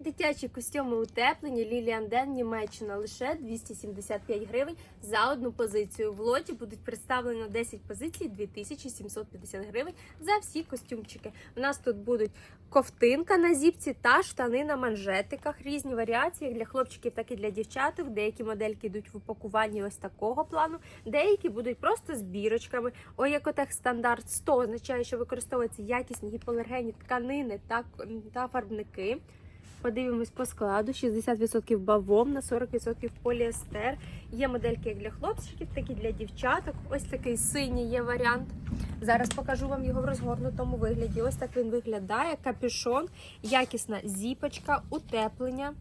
Дитячі костюми утеплені Ліліан Ден Німеччина лише 275 гривень за одну позицію. В лоті будуть представлено 10 позицій 2750 гривень за всі костюмчики. У нас тут будуть ковтинка на зіпці та штани на манжетиках. Різні варіації для хлопчиків, так і для дівчаток. Деякі модельки йдуть в упакуванні ось такого плану, деякі будуть просто з бірочками. Оякотех стандарт 100 означає, що використовуються якісні гіпоалергенні тканини та, та фарбники. Подивимось по складу: 60% бавовна, 40% поліестер. Є модельки як для хлопчиків, так і для дівчаток. Ось такий синій є варіант. Зараз покажу вам його в розгорнутому вигляді. Ось так він виглядає. Капюшон, якісна зіпочка, утеплення,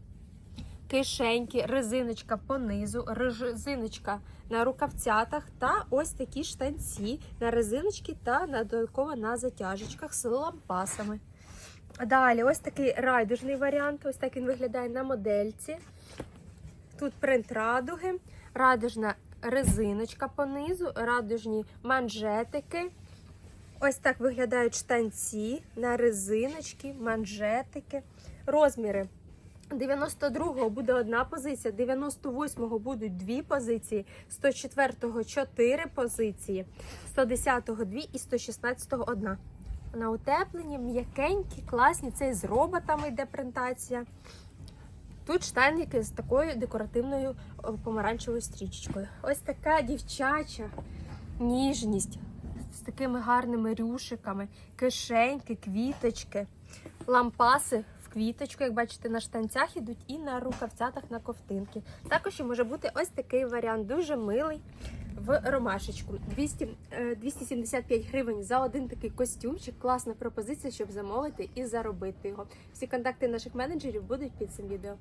кишеньки, резиночка понизу, резиночка на рукавцятах та ось такі штанці на резиночки та на додатково на затяжечках з лампасами. Далі, ось такий райдужний варіант. Ось так він виглядає на модельці. Тут принт радуги, радужна резиночка понизу, радужні манжетики. Ось так виглядають штанці на резиночки, манжетики. Розміри. 92-го буде одна позиція, 98-го будуть дві позиції, 104-го 4 позиції, 110-го 2 і 116-го одна. На утепленні, м'якенькі, класні. Це з роботами йде принтація. Тут штанники з такою декоративною помаранчевою стрічечкою. Ось така дівчача ніжність з такими гарними рюшиками, кишеньки, квіточки, лампаси в квіточку, як бачите, на штанцях ідуть і на рукавцятах на ковтинки. Також може бути ось такий варіант, дуже милий в ромашечку. 200, е, 275 гривень за один такий костюмчик. Класна пропозиція, щоб замовити і заробити його. Всі контакти наших менеджерів будуть під цим відео.